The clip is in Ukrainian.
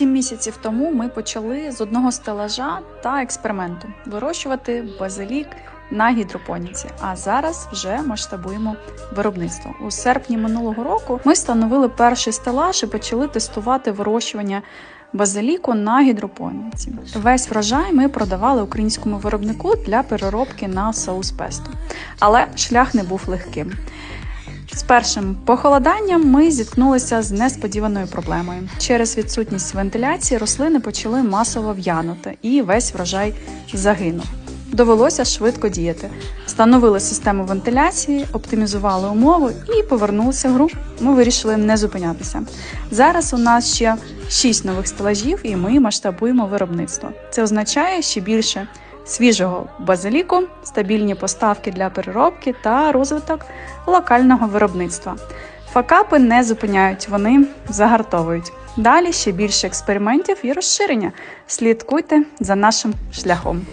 Сім місяців тому ми почали з одного стелажа та експерименту вирощувати базилік на гідропоніці. А зараз вже масштабуємо виробництво. У серпні минулого року ми встановили перший стелаж і почали тестувати вирощування базиліку на гідропоніці. Весь врожай ми продавали українському виробнику для переробки на соус песто. Але шлях не був легким. З першим похолоданням ми зіткнулися з несподіваною проблемою. Через відсутність вентиляції рослини почали масово в'янути, і весь врожай загинув. Довелося швидко діяти. Встановили систему вентиляції, оптимізували умови і повернулися в гру. Ми вирішили не зупинятися. Зараз у нас ще 6 нових стелажів, і ми масштабуємо виробництво. Це означає ще більше свіжого базиліку, стабільні поставки для переробки та розвиток локального виробництва. Факапи не зупиняють, вони загартовують. Далі ще більше експериментів і розширення. Слідкуйте за нашим шляхом.